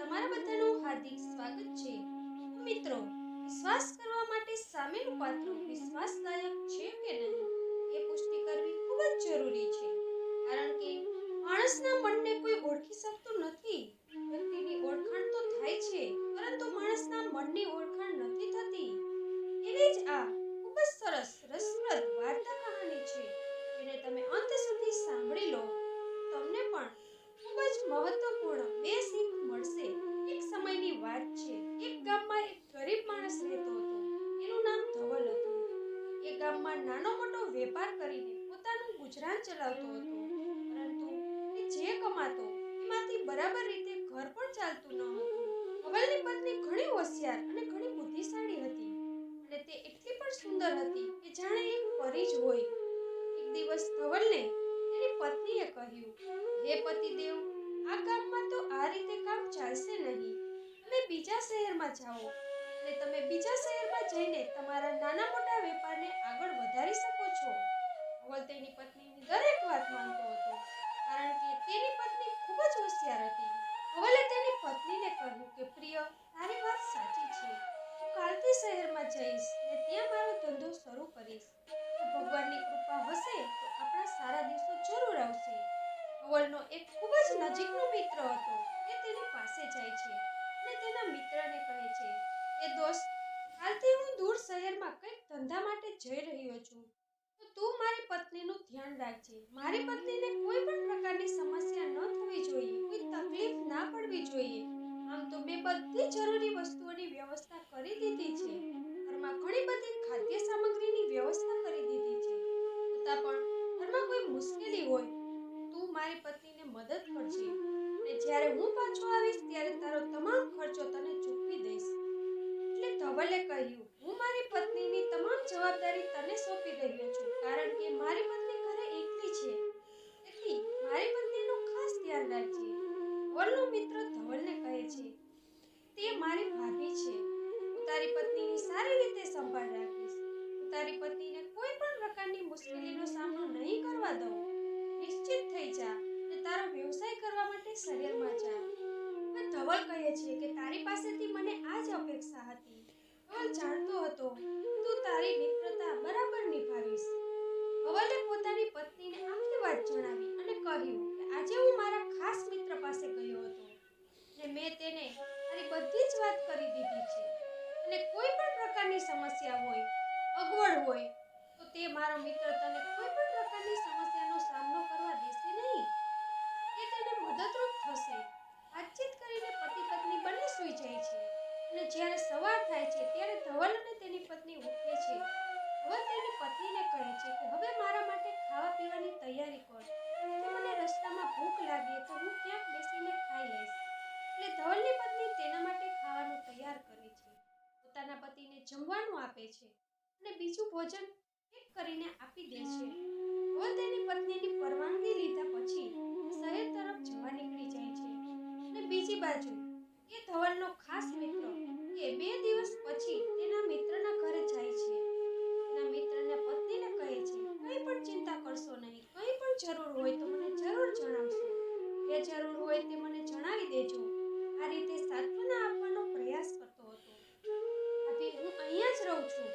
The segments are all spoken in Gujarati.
તમારા બધાનું હાર્દિક સ્વાગત છે. મિત્રો, વિશ્વાસ કરવા માટે સામેનું પાત્ર વિશ્વાસદાયક છે કે નહીં? એ પુષ્ટિ કરવી ખૂબ જ જરૂરી છે. કારણ કે માણસના મનને કોઈ ઓળખી શકતું નથી. વ્યક્તિની ઓળખાણ તો થાય છે, પરંતુ માણસના મનની ઓળખાણ નથી થતી. એવી જ આ ખૂબ જ સરસ, રસપ્રદ વાર્તા કહાની છે. એને તમે અંત સુધી સાંભળી લો. તમને પણ ખૂબ જ મહત્વપૂર્ણ બે શીખ મળશે. એક સમયની વાત છે. એક ગામમાં એક ગરીબ માણસ રહેતો હતો. એનું નામ ધવલ હતું. એ ગામમાં નાનો મોટો વેપાર કરીને પોતાનું ગુજરાન ચલાવતો હતો. પરંતુ એ જે કમાતો, એમાંથી બરાબર રીતે ઘર પણ ચાલતું ન હતું. ધવલની પત્ની ઘણી હોશિયાર અને ઘણી બુદ્ધિશાળી હતી. અને તે એટલી પણ સુંદર હતી કે જાણે એક પરી જ હોય. એક દિવસ ધવલને પત્નીએ કહ્યું, હે પતિદેવ, આ ગામમાં તો આ રીતે કામ ચાલશે નહીં. તમે બીજા શહેરમાં જાઓ અને તમે બીજા શહેરમાં જઈને તમારા નાના મોટા વેપારને આગળ વધારી શકો છો. અવલ તેની પત્નીની દરેક વાત માનતો હતો, કારણ કે તેની પત્ની ખૂબ જ હોશિયાર હતી. અવલે તેની પત્નીને કહ્યું કે, પ્રિય, તારી વાત સાચી છે. હું કાલથી શહેરમાં જઈશ ને ત્યાં મારો ધંધો શરૂ કરીશ. ભગવાનની કૃપા હશે તો સારા દિવસો જરૂર આવશે. ધવલનો એક ખૂબ જ નજીકનો મિત્ર હતો. તે તેની પાસે જાય છે અને તેના મિત્રને કહે છે, એ દોસ્ત, કાલથી હું દૂર શહેરમાં કંઈક ધંધા માટે જઈ રહ્યો છું. તો તું મારી પત્નીનું ધ્યાન રાખજે. મારી પત્નીને કોઈ પણ પ્રકારની સમસ્યા ન થવી જોઈએ. કોઈ તકલીફ ના પડવી જોઈએ. આમ તો મેં બધી જરૂરી વસ્તુઓની વ્યવસ્થા કરી દીધી છે. ઘરમાં ઘણી બધી ખાદ્ય સામગ્રીની વ્યવસ્થા કરી દીધી છે. છતાં પણ ઘરમાં કોઈ મુશ્કેલી હોય, તું મારી પત્નીને મદદ કરજે. અને જ્યારે હું પાછો આવીશ, ત્યારે તારો તમામ ખર્ચો તને ચૂકવી દઈશ. એટલે ધવલે કહ્યું, હું મારી પત્નીની તમામ જવાબદારી તને સોંપી રહ્યો છું, કારણ કે મારી પત્ની ઘરે એકલી છે. તેથી મારી પત્નીનું ખાસ ધ્યાન રાખજે. વરનો મિત્ર ધવલને કહે છે, તે મારી ભાભી છે. હું તારી પત્નીની સારી રીતે સંભાળ રાખીશ. હું તારી પત્નીને કોઈ પણ પ્રકારની મુશ્કેલીનો સામનો નહીં કરવા દઉં. નિશ્ચિત થઈ જા અને તારો વ્યવસાય કરવા માટે શહેરમાં જા. હવે ધવલ કહે છે કે તારી પાસેથી મને આ જ અપેક્ષા હતી. ધવલ જાણતો હતો, તું તારી મિત્રતા બરાબર નિભાવીશ. ધવલે પોતાની પત્નીને આખી વાત જણાવી અને કહ્યું કે આજે હું મારા ખાસ મિત્ર પાસે ગયો હતો ને મેં તેને મારી બધી જ વાત કરી દીધી છે. અને કોઈ પણ પ્રકારની સમસ્યા હોય અગવડ હોય, તો તે મારો મિત્ર તને કોઈ પણ પ્રકારની સમસ્યાનો સામનો કરવા દેશે નહીં. તે તને મદદરૂપ થશે. વાતચીત કરીને પતિ પત્ની બંને સૂઈ જાય છે. અને જ્યારે સવાર થાય છે, ત્યારે ધવલ અને તેની પત્ની ઉઠે છે. હવે તેની પત્નીને કહે છે કે, હવે મારા માટે ખાવા પીવાની તૈયારી કર. જો મને રસ્તામાં ભૂખ લાગે, તો હું ક્યાંક બેસીને ખાઈ લઈશ. એટલે ધવલની પત્ની તેના માટે ખાવાનું તૈયાર કરે છે. પોતાના પતિને જમવાનું આપે છે. અને બીજું ભોજન પેક કરીને આપી દે છે. ધવલ તેની પત્નીની પરવાનગી લીધા પછી શહેર તરફ જવા નીકળી જાય છે. અને બીજી બાજુ એ ધવલનો ખાસ મિત્ર એ બે દિવસ પછી તેના મિત્રના ઘરે જાય છે. તેના મિત્રને પત્નીને કહે છે કંઈ પણ ચિંતા કરશો નહીં કંઈ પણ જરૂર હોય તો મને જરૂર જણાવશો. જે જરૂર હોય તે મને જણાવી દેજો. આ રીતે સાંત્વના આપવાનો પ્રયાસ કરતો હતો. આથી હું અહીંયા જ રહું છું.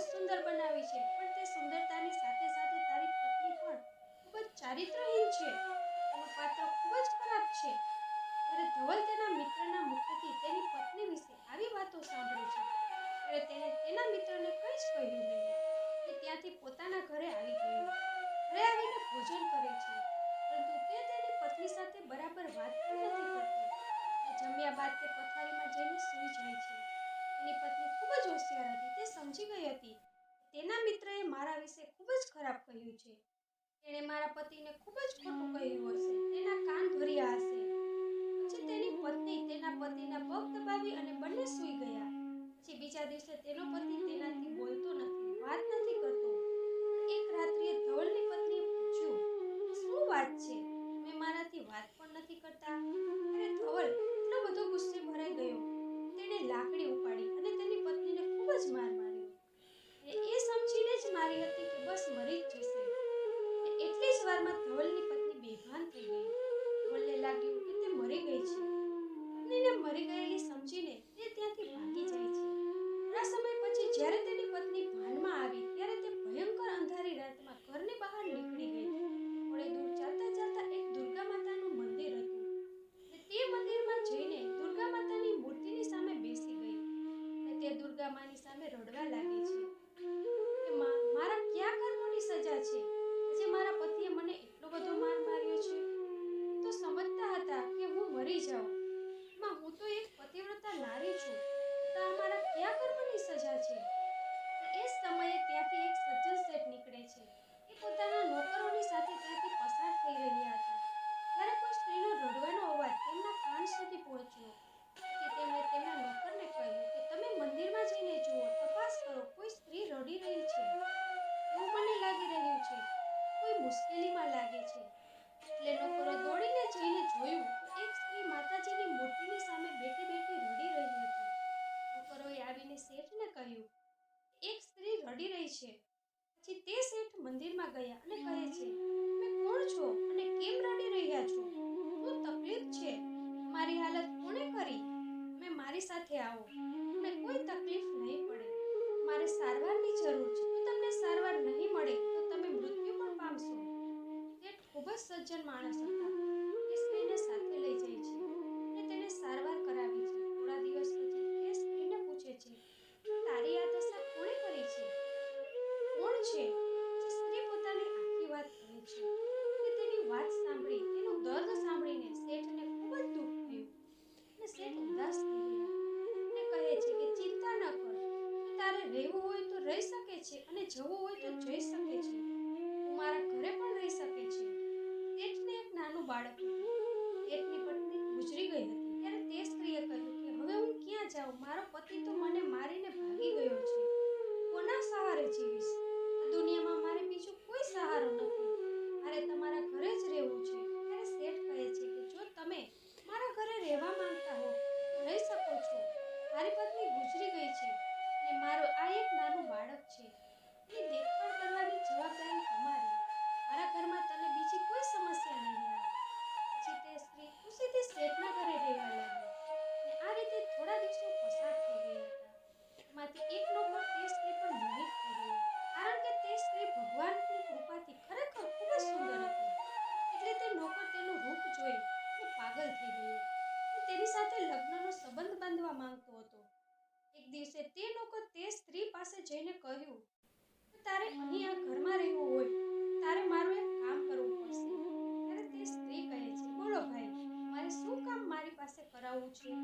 જ સુંદર બનાવી છે. પણ તે સુંદરતાની સાથે સાથે તારી પત્ની પણ ખૂબ જ ચારિત્રહીન છે. તેનું પાત્ર ખૂબ જ ખરાબ છે. ત્યારે ધવલ તેના મિત્રના મુખથી તેની પત્ની વિશે આવી વાતો સાંભળે છે, ત્યારે તેણે તેના મિત્રને કંઈ જ કહ્યું નહીં તે ત્યાંથી પોતાના ઘરે આવી ગયો. ઘરે આવીને ભોજન કરે છે, પરંતુ તે તેની પત્ની સાથે બરાબર વાત પણ નથી કરતો. જમ્યા બાદ તે પથારીમાં જઈને સૂઈ જાય છે. તેની પત્ની ખૂબ જ હોશિયાર હતી, તે સમજી ગઈ હતી. તેના મિત્રએ મારા વિશે ખૂબ જ ખરાબ કહ્યું છે. તેણે મારા પતિને ખૂબ જ ખોટું કહ્યું હશે. તેના કાન ભર્યા હશે. પછી તેની પત્ની તેના પતિના પગ દબાવી અને બંને સૂઈ ગયા. પછી બીજા દિવસે તેનો પછી તે શેઠ મંદિરમાં ગયા અને કહે છે, તમે કોણ છો અને કેમ રડી રહ્યા છો? શું તકલીફ છે. મારી હાલત કોણે કરી? મેં મારી સાથે આવો. તમને કોઈ તકલીફ નહીં પડે. મારે સારવારની જરૂર છે. તો તમને સારવાર નહીં મળે, તો તમે મૃત્યુ પણ પામશો. તે ખૂબ જ સજ્જન માણસ હતા. તારે અહીંયા ઘરમાં રહેવું હોય, તારે મારું એક કામ કરવું પડશે. ત્યારે તે સ્ત્રી કહે છે, બોલો ભાઈ, મારે શું કામ મારી પાસે કરાવવું છે?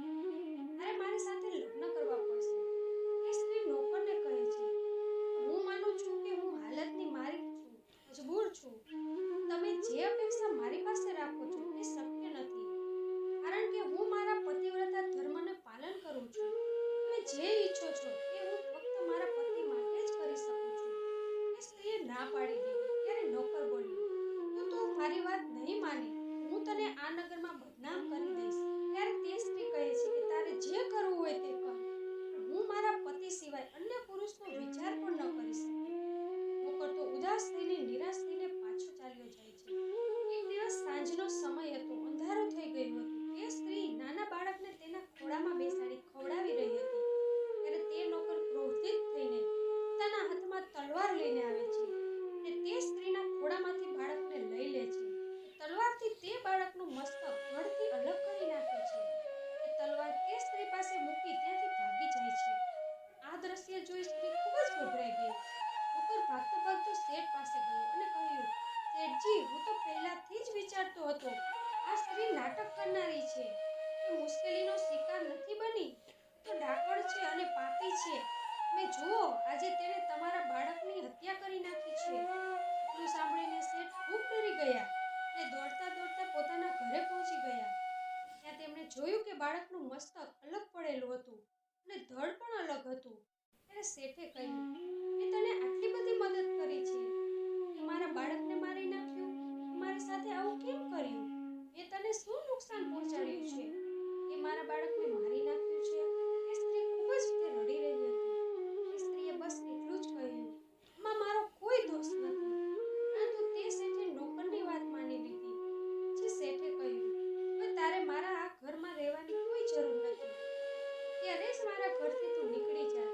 મારા ઘરથી તું નીકળી જા.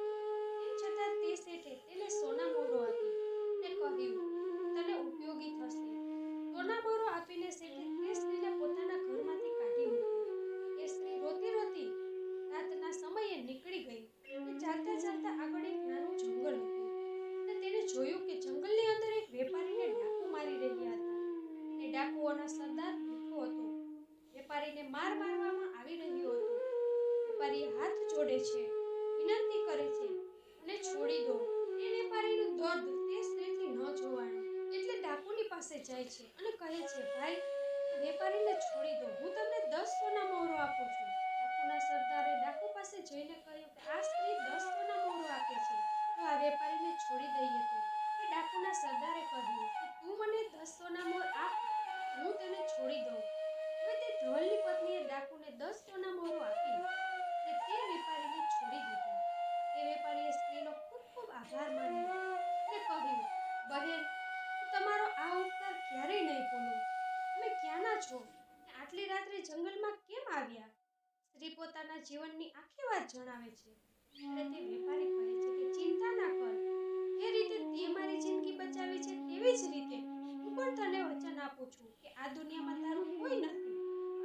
તેમ છતાં તે શેઠે તેને સોના મોરો આપી ને કહ્યું, તને ઉપયોગી થશે. સોના મોરો આપીને શેઠે તે સ્ત્રીને પોતાના ઘરમાંથી કાઢી મૂકી એ સ્ત્રી રોતી રોતી રાતના સમયે નીકળી ગઈ ને ચાલતા ચાલતા આગળ એક નાનું જંગલ હતું. ને તેને જોયું કે જંગલની અંદર એક વેપારીને ડાકુ મારી રહ્યા હતા. ને ડાકુઓના સરદાર ભૂખો હતો. વેપારીને માર મારવામાં આવી રહ્યો હતો. વેપારી હાથ જોડે છે, વિનંતી કરે છે અને છોડી દો. એ વેપારીનું દર્દ તે સ્ત્રીથી ન જોવાનું એટલે ડાકુની પાસે જાય છે અને કહે છે, ભાઈ, વેપારીને છોડી દો, હું તમને દસ સોના મોહરો આપું છું. ડાકુના સરદારે ડાકુ પાસે જઈને કહ્યું કે, આ છું કે આ દુનિયામાં તારું કોઈ નથી.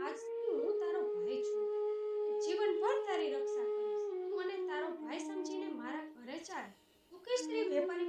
આજથી હું તારો ભાઈ છું. જીવનભર તારી રક્ષા કરીશ. તું મને તારો ભાઈ સમજીને મારા ઘરે ચાલ. તું કે સ્ત્રી વેપારી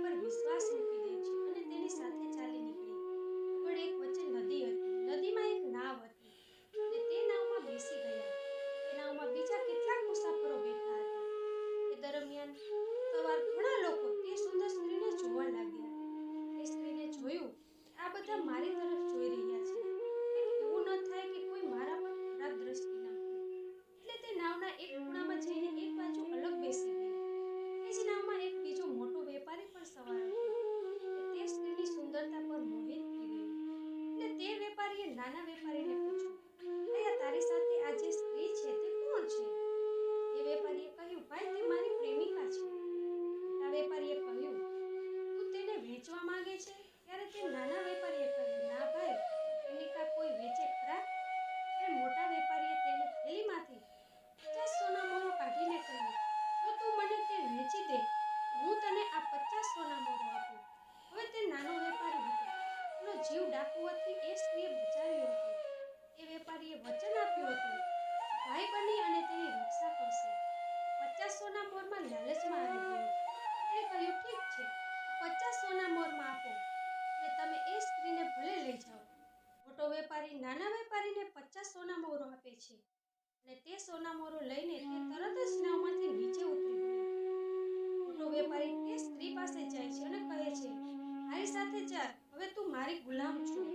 જા, હવે તું મારી ગુલામ છું.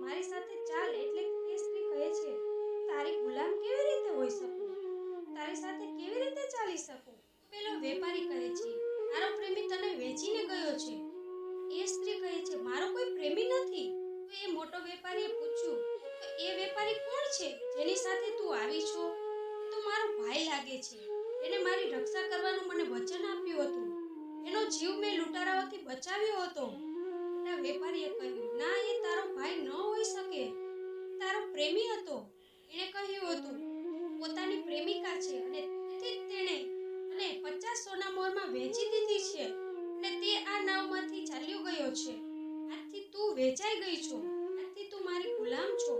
મારી સાથે ચાલ એટલે કેસરી કહે છે, તારી ગુલામ કેવી રીતે હોઈ શકું? તારી સાથે કેવી રીતે ચાલી શકું? પેલો વેપારી કહે છે, મારો પ્રેમી તને વેચીને ગયો છે. એ સ્ત્રી કહે છે, મારો કોઈ પ્રેમી નથી. તો એ મોટો વેપારીએ પૂછ્યું, તો એ વેપારી કોણ છે? જેની સાથે તું આવી છો? તો મારો ભાઈ લાગે છે. એને મારી રક્ષા કરવાનું મને વચન આપ્યું હતું. એનો જીવ મેં લૂંટારાઓથી બચાવ્યો હતો. મોટા વેપારીએ કહ્યું, ના, એ તારો ભાઈ ન હોઈ શકે. તારો પ્રેમી હતો, એણે કહ્યું હતું. પોતાની પ્રેમિકા છે અને તેથી તેણે અને પચાસ સોના મોરમાં વેચી દીધી છે અને તે આ નાવમાંથી ચાલ્યો ગયો છે. આજથી તું વેચાઈ ગઈ છો આજથી તું મારી ગુલામ છો.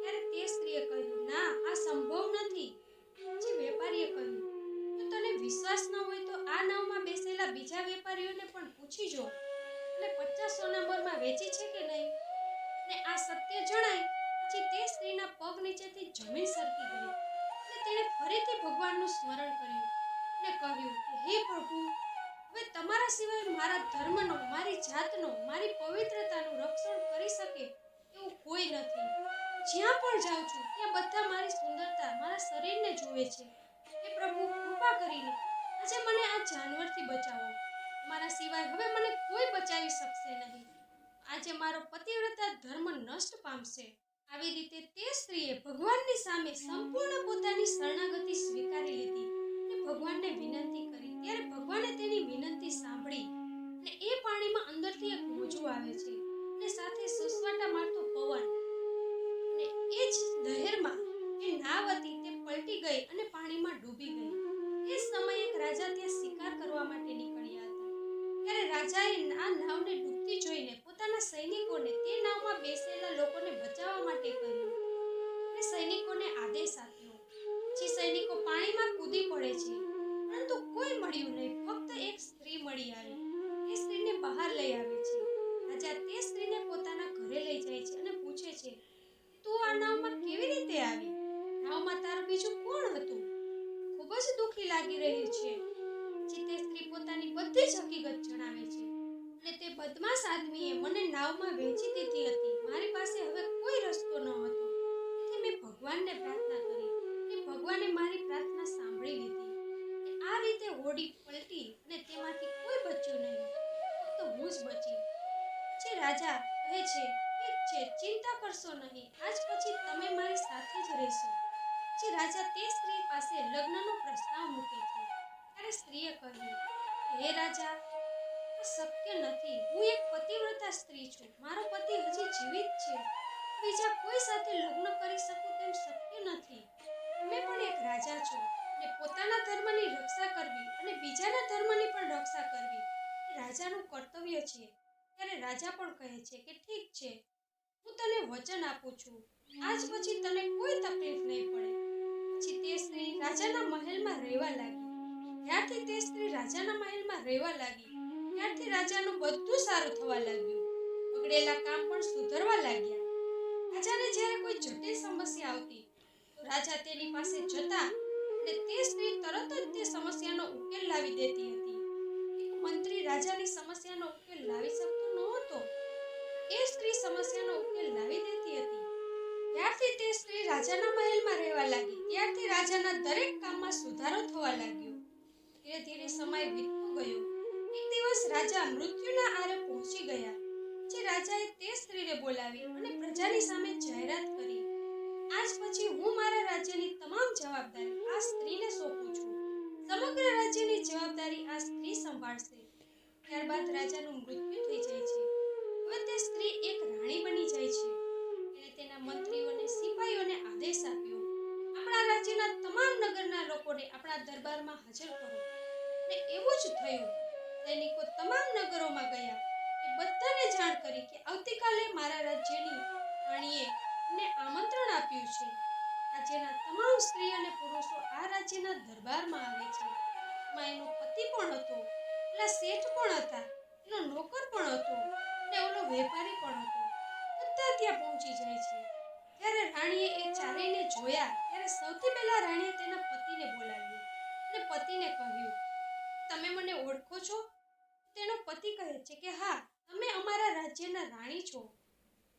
ત્યારે તે સ્ત્રીએ કહ્યું, ના, આ સંભવ નથી. પછી વેપારીએ કહ્યું તો તને વિશ્વાસ ન હોય તો આ નાવમાં બેસેલા બીજા વેપારીઓને પણ પૂછી જો. અને પચાસ નંબરમાં વેચી છે કે નહીં? ને આ સત્ય જણાય, પછી તે સ્ત્રીના પગ નીચેથી જમીન સરકી ગઈ. અને તેણે ફરીથી ભગવાનનું સ્મરણ કર્યું અને કહ્યું કે, હે પ્રભુ, હવે તમારા સિવાય મારા ધર્મનો, મારી જાતનો, મારી પવિત્રતાનું રક્ષણ કરી શકે એવું કોઈ નથી. જ્યાં પણ જાઉં છું, ત્યાં બધા મારી સુંદરતા, મારા શરીરને જુએ છે. હે પ્રભુ, કૃપા કરીને આજે મને આ જાનવરથી બચાવો. મારા સિવાય હવે મને કોઈ બચાવી શકશે નહીં. આજે મારો પતિવ્રતા ધર્મ નષ્ટ પામશે. આવી રીતે તે સ્ત્રીએ ભગવાનની સામે સંપૂર્ણ પોતાની શરણાગતિ સ્વીકારી લીધી. અને ભગવાનને વિનંતી કરી. ત્યારે ભગવાને તેની વિનંતી સાંભળી અને એ પાણીમાં અંદરથી એક મોજું આવે છે અને સાથે સુસવાટા મારતો પવન. અને એ જ દહેરમાં એ નાવ હતી તે પલટી ગઈ અને પાણીમાં ડૂબી ગઈ. એ સમયે એક રાજા ત્યાં શિકાર કરવા માટે નીકળ્યા હતા. ત્યારે રાજાએ આ નાવને ડૂબતી જોઈને પોતાના સૈનિકોને તે નાવમાં બેસેલા લોકોને બચાવવા માટે કહ્યું. અને સૈનિકોને આદેશ આપ્યો, જે સૈનિકો પાણીમાં કૂદી પડે છે, પરંતુ કોઈ મળ્યું નહીં, ફક્ત એક સ્ત્રી મળી આવી. એ સ્ત્રીને બહાર લઈ આવે છે. રાજા તે સ્ત્રીને પોતાના ઘરે લઈ જાય છે અને પૂછે છે, તું આ નાવમાં કેવી રીતે આવી? નાવમાં તારું બીજું કોણ હતું? ખૂબ જ દુઃખી લાગી રહ્યું છે પછી તે સ્ત્રી પોતાની બધી જ હકીકત જણાવે છે અને તે બદમાશ મને વેચી દીધી હતી. મારી પાસે હવે કોઈ રસ્તો ન હતો. તેથી મેં ભગવાનને પ્રાર્થના કરી કે ભગવાને મારી પ્રાર્થના સાંભળી લીધી. આ રીતે હોડી પલટી અને તેમાંથી કોઈ બચ્યું નહીં. ફક્ત હું જ બચી. પછી રાજા કહે છે ઠીક છે ચિંતા કરશો નહીં, આજ પછી તમે મારી સાથે જ રહેશો. પછી રાજા તે સ્ત્રી પાસે લગ્નનો પ્રસ્તાવ મૂકે છે. ત્યારે સ્ત્રીએ કહ્યું, હે રાજા શક્ય નથી. હું એક પતિવ્રતા સ્ત્રી છું. મારો પતિ હજી જીવિત છે. બીજા કોઈ સાથે લગ્ન કરી શકું તેમ શક્ય નથી. તમે પણ એક રાજા છો. ને પોતાના ધર્મની રક્ષા કરવી અને બીજાના ધર્મની પણ રક્ષા કરવી રાજાનું કર્તવ્ય છે. ત્યારે રાજા પણ કહે છે કે ઠીક છે. હું તને વચન આપું છું. આજ પછી તને કોઈ તકલીફ નહીં પડે. પછી તે સ્ત્રી રાજાના મહેલમાં રહેવા લાગી. ત્યારથી તે સ્ત્રી રાજાના મહેલમાં રહેવા લાગી. ત્યારથી રાજાનું બધું સારું થવા લાગ્યું. બગડેલા કામ પણ સુધરવા લાગ્યા. રાજાને જ્યારે કોઈ જટિલ સમસ્યા આવતી, તો રાજા તેની પાસે જતા અને તે સ્ત્રી તરત જ તે સમસ્યાનો ઉકેલ લાવી દેતી હતી. એક મંત્રી રાજાની સમસ્યાનો ઉકેલ લાવી શકતો નહોતો. એ સ્ત્રી સમસ્યાનો ઉકેલ લાવી દેતી હતી. ત્યારથી તે સ્ત્રી રાજાના મહેલમાં રહેવા લાગી. ત્યારથી રાજાના દરેક કામમાં સુધારો થવા લાગ્યો. ધીરે ધીરે સમય વીતતો ગયો. એક દિવસ રાજા મૃત્યુના આરે પહોંચી ગયા, જે રાજાએ તે સ્ત્રીને બોલાવી અને પ્રજાની સામે જાહેરાત કરી. આજ પછી હું મારા રાજ્યની તમામ જવાબદારી આ સ્ત્રીને સોંપું છું. સમગ્ર રાજ્યની જવાબદારી આ સ્ત્રી સંભાળશે. ત્યારબાદ રાજાનું મૃત્યુ થઈ જાય છે. હવે તે સ્ત્રી એક રાણી બની જાય છે. એણે તેના મંત્રીઓને સિપાહીઓને આદેશ આપ્યો. આપણા રાજ્યના તમામ નગરના લોકોને આપણા દરબારમાં હાજર કરો. અને એવું જ થયું. સૈનિકો તમામ નગરોમાં ગયા. એ બધાને જાણ કરી કે આવતીકાલે મારા રાજ્યની રાણીએ ને આમંત્રણ આપ્યું છે. રાજ્યના તમામ સ્ત્રી અને પુરુષો આ રાજ્યના દરબારમાં આવે છે. એમાં એનો પતિ પણ હતો, પેલા શેઠ પણ હતા, એનો નોકર પણ હતો અને ઓલો વેપારી પણ હતો. બધા ત્યાં પહોંચી જાય છે. જ્યારે રાણીએ એ ચારેયને જોયા, ત્યારે સૌથી પહેલા રાણીએ તેના પતિને બોલાવ્યો અને પતિને કહ્યું, તમે મને ઓળખો છો? તેનો પતિ કહે છે કે, હા, તમે અમારા રાજ્યના રાણી છો.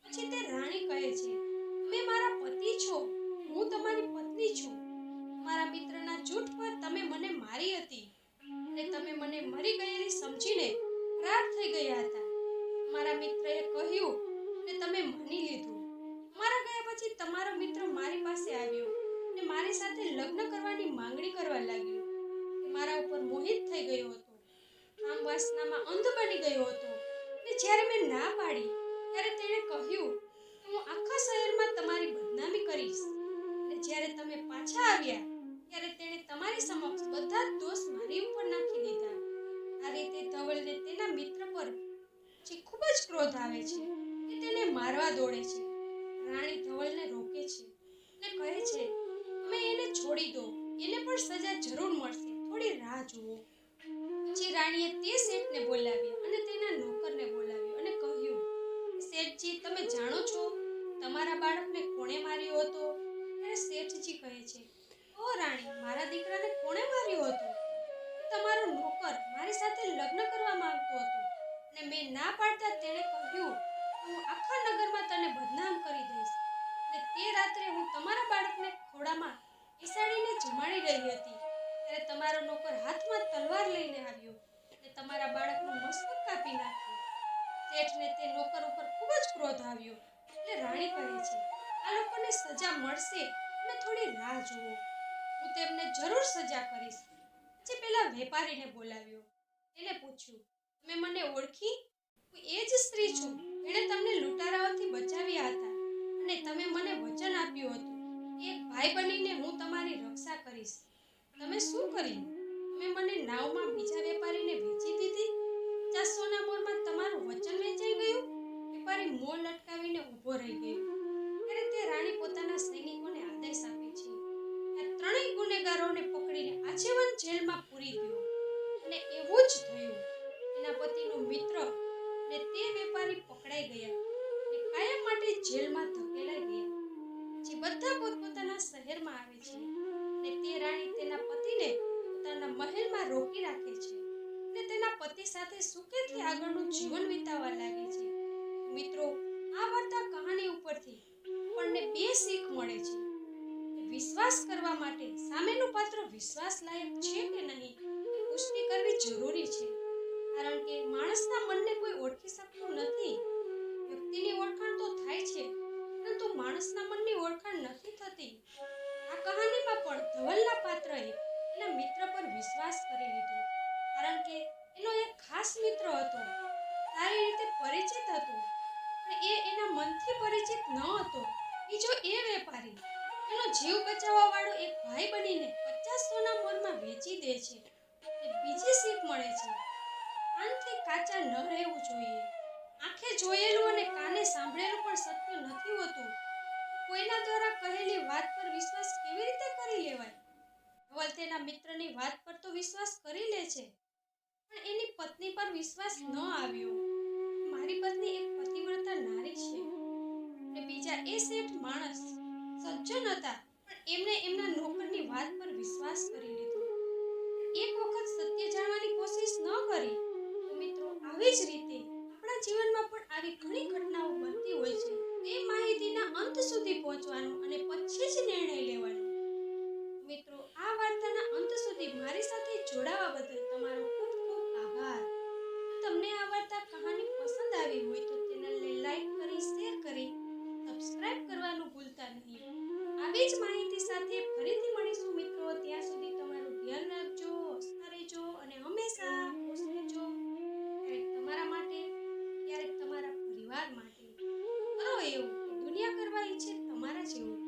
પછી તે રાણી કહે છે, તમે મારા પતિ છો, હું તમારી પત્ની છું. મારા મિત્રના જૂઠ પર તમે મને મારી હતી અને તમે મને મરી ગયેલી સમજીને ફરાર થઈ ગયા હતા. મારા મિત્રએ કહ્યું અને તમે માની લીધું. મારા ગયા પછી તમારો મિત્ર મારી પાસે આવ્યો અને મારી સાથે લગ્ન કરવાની માંગણી કરવા લાગ્યો. મારા ઉપર મોહિત થઈ ગયો હતો. આમ વાસનામાં અંધ બની ગયો હતો. અને જ્યારે મેં ના પાડી, ત્યારે તેણે કહ્યું હું આખા શહેરમાં તમારી બદનામી કરીશ. અને જ્યારે તમે પાછા આવ્યા, ત્યારે તેણે તમારી સમક્ષ બધા દોષ મારી ઉપર નાખી દીધા. આ રીતે ધવલને તેના મિત્ર પર જે ખૂબ જ ક્રોધ આવે છે, તે તેને મારવા દોડે છે. રાણી ધવલને રોકે છે અને કહે છે, તમે એને છોડી દો, એને પણ સજા જરૂર મળશે. થોડી રાહ જુઓ. પછી રાણીએ તે શેઠને બોલાવ્યા અને તેના નોકરને બોલાવ્યો અને કહ્યું, શેઠજી, તમે જાણો છો, તમારા બાળકને કોણે માર્યો હતો? ત્યારે શેઠજી કહે છે, ઓ રાણી, મારા દીકરાને કોણે માર્યો હતો? તમારો નોકર મારી સાથે લગ્ન કરવા માંગતો હતો અને મેં ના પાડતા તેણે કહ્યું, હું આખા નગરમાં તને બદનામ કરી દઈશ અને તે રાત્રે હું તમારા બાળકને ખોળામાં બેસાડીને જમાડી રહી હતી. ત્યારે તમારો નોકર હાથમાં તલવાર લઈને આવ્યો અને તમારા બાળકનું મસ્તક કાપી નાખ્યું. શેઠને તે નોકર ઉપર ખૂબ જ ક્રોધ આવ્યો. એટલે રાણી કહે છે, આ લોકોને સજા મળશે અને થોડી રાહ જુઓ. હું તેમને જરૂર સજા કરીશ. પછી પેલા વેપારીને બોલાવ્યો. એને પૂછ્યું, તમે મને ઓળખી? હું એ જ સ્ત્રી છું. એણે તમને લૂંટારાઓથી બચાવ્યા હતા અને તમે મને વચન આપ્યું હતું. એક ભાઈ બનીને હું તમારી રક્ષા કરીશ. તમે શું કર્યું? તમે મને નાવમાં બીજા વેપારીને વેચી દીધી? ચારસોના સોના મોરમાં તમારું વચન વેચાઈ ગયું? વેપારી મો લટકાવીને ઊભો રહી ગયો. ત્યારે તે રાણી પોતાના સૈનિકોને આદેશ આપે છે. આ ત્રણેય ગુનેગારોને પકડીને આજીવન જેલમાં પૂરી દો અને એવું જ થયું. એના પતિનો મિત્ર અને તે વેપારી પકડાઈ ગયા અને કાયમ માટે જેલમાં ધકેલાઈ ગયા. જે બધા પોતપોતાના શહેરમાં આવે છે. અને તે રાણી તેના પતિને પોતાના મહેલમાં રોકી રાખે છે અને તેના પતિ સાથે સુખેથી આગળનું જીવન વિતાવવા લાગે છે. મિત્રો, આ વાર્તા કહાની ઉપરથી આપણને બે શીખ મળે છે. વિશ્વાસ કરવા માટે સામેનું પાત્ર વિશ્વાસ લાયક છે કે નહીં પુષ્ટિ કરવી જરૂરી છે. કારણ કે માણસના મનને કોઈ ઓળખી શકતું નથી, વ્યક્તિની ઓળખાણ તો થાય છે, પરંતુ માણસના મનની ઓળખાણ નથી થતી. આ કહાનીમાં પણ ધવલના પાત્રએ એના મિત્ર પર વિશ્વાસ કરી લીધો. કારણ કે એનો એક ખાસ મિત્ર હતો. સારી રીતે પરિચિત હતો. અને એ એના મનથી પરિચિત ન હતો. બીજો એ વેપારી. એનો જીવ બચાવવા વાળો એક ભાઈ બનીને પચાસ સોના મોલમાં વેચી દે છે. બીજી શીખ મળે છે. કાનથી કાચા ન રહેવું જોઈએ. આંખે જોયેલું અને કાને સાંભળેલું પણ સત્ય નથી હોતું. કોઈના દ્વારા કહેલી વાત પર વિશ્વાસ કેવી રીતે કરી લેવાય? ધવલ તેના મિત્રની વાત પર તો વિશ્વાસ કરી લે છે. પણ એની પત્ની પર વિશ્વાસ ન આવ્યો. મારી પત્ની એક પતિવ્રતા નારી છે. અને બીજા એ શેઠ માણસ સજ્જન હતા, પણ એમણે એમના નોકરની વાત પર વિશ્વાસ કરી લીધો. એક વખત સત્ય જાણવાની કોશિશ ન કરી મિત્રો આવી જ રીતે આપણા જીવનમાં પણ આવી ઘણી ઘટનાઓ બનતી હોય છે. એ માહિતીના અંત સુધી પહોંચવાનું અને પછી જ નિર્ણય લેવાનો. મિત્રો, આ વાર્તાના અંત સુધી મારી સાથે જોડાવા બદલ તમારો ખૂબ ખૂબ આભાર. તમને આ વાર્તા કહાની પસંદ આવી હોય તો ચેનલને લાઈક કરી, શેર કરી, સબસ્ક્રાઇબ કરવાનું ભૂલતા નહીં. આવી જ માહિતી સાથે ફરીથી મળીશું મિત્રો. ત્યાં સુધી તમારું ધ્યાન રાખજો, હસતા રહેજો અને હંમેશા ખુશ રહેજો. ક્યારેક તમારા માટે, ક્યારેક તમારા પરિવાર માટે. એવું. દુનિયા કરવા ઈચ્છે તમારા જેવું.